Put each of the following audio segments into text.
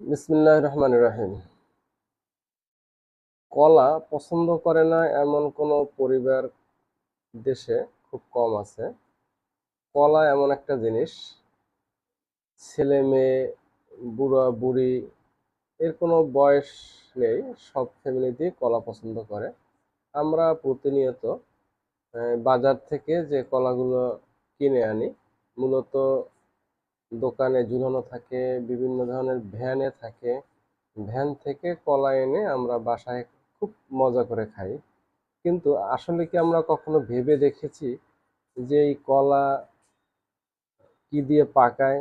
বিসমিল্লাহ রহমান রাহিম কলা পছন্দ করে না এমন কোনো পরিবার দেশে খুব কম আছে। কলা এমন একটা জিনিস, ছেলে মেয়ে, বুড়া বুড়ি, এর কোনো বয়স নেই, সব ফ্যামিলিতেই কলা পছন্দ করে। আমরা প্রতিনিয়ত বাজার থেকে যে কলাগুলো কিনে আনি, মূলত দোকানে ঝুলানো থাকে, বিভিন্ন ধরনের ভ্যানে থাকে। ভ্যান থেকে কলা এনে আমরা বাসায় খুব মজা করে খাই। কিন্তু আসলে কি আমরা কখনো ভেবে দেখেছি যে এই কলা কি দিয়ে পাকায়?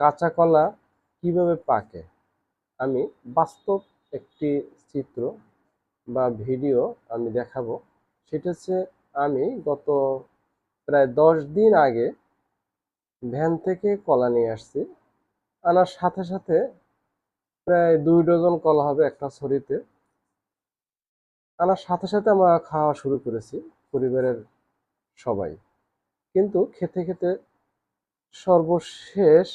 কাঁচা কলা কীভাবে পাকে? আমি বাস্তব একটি চিত্র বা ভিডিও আমি দেখাবো। সেটা হচ্ছে আমি গত প্রায় দশ দিন আগে ভ্যান থেকে কলা নিয়ে আসছি। আনার সাথে সাথে প্রায় দুই ডজন কলা হবে একটা ছড়িতে। আনার সাথে সাথে আমরা খাওয়া শুরু করেছি পরিবারের সবাই। কিন্তু খেতে খেতে সর্বশেষ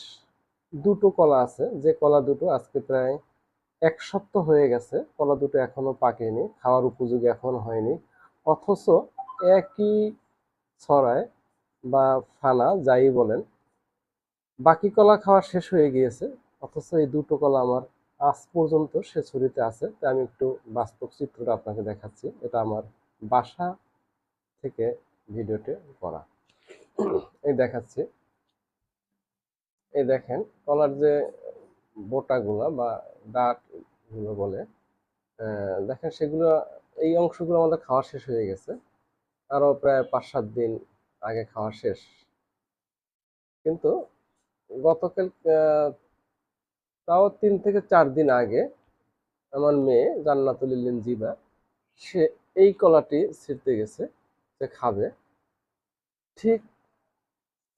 দুটো কলা আছে। যে কলা দুটো আজকে প্রায় এক সপ্তাহ হয়ে গেছে। কলা দুটো এখনও পাকেনি, খাওয়ার উপযোগী এখনও হয়নি। অথচ একই ছড়ায় বা ফানা, যাই বলেন বাকি কলা খাওয়া শেষ হয়ে গিয়েছে, অথচ এই দুটো কলা আমার আজ পর্যন্ত সে ছুরিতে আছে। তাই আমি একটু বাস্তব চিত্রটা আপনাকে দেখাচ্ছি। এটা আমার বাসা থেকে ভিডিওটি করা। এই দেখাচ্ছি। এই দেখেন, কলার যে বোটাগুলা বা ডাটগুলো বলে দেখেন সেগুলো, এই অংশগুলো আমাদের খাওয়া শেষ হয়ে গেছে। আরও প্রায় পাঁচ সাত দিন আগে খাওয়া শেষ। কিন্তু গতকাল তাও তিন থেকে চার দিন আগে আমার মেয়ে জান্নাতুল জিবা, সে এই কলাটি ছিঁড়তে গেছে, সে খাবে। ঠিক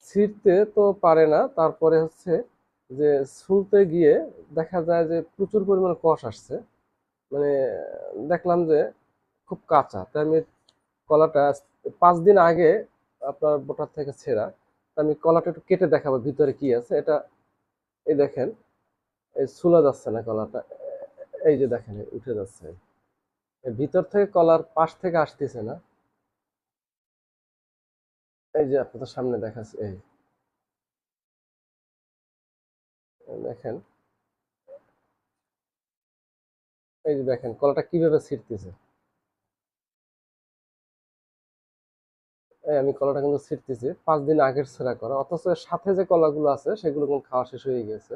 ছিঁড়তে তো পারে না, তারপরে হচ্ছে যে ছুলতে গিয়ে দেখা যায় যে প্রচুর পরিমাণে কষ আসছে। মানে দেখলাম যে খুব কাঁচা, তাই আমি কলাটা পাঁচ দিন আগে আপনার বোটার থেকে ছেঁড়া আমি কলাটা একটু কেটে দেখাবো, ভিতরে কি আছে। এটা, এই দেখেন, এই ছুলা যাচ্ছে না কলাটা এই যে দেখেন উঠে যাচ্ছে। ভিতর থেকে কলার পাশ থেকে আসতেছে না। এই যে আপনাদের সামনে দেখাচ্ছে, এই। দেখেন, এই যে দেখেন কলাটা কীভাবে ছিঁড়তেছে। আমি কলাটা কিন্তু ছিঁড়তেছি পাঁচ দিন আগের ছেঁড়া করা। অথচ সাথে যে কলাগুলো আছে, সেগুলো কিন্তু খাওয়া শেষ হয়ে গেছে।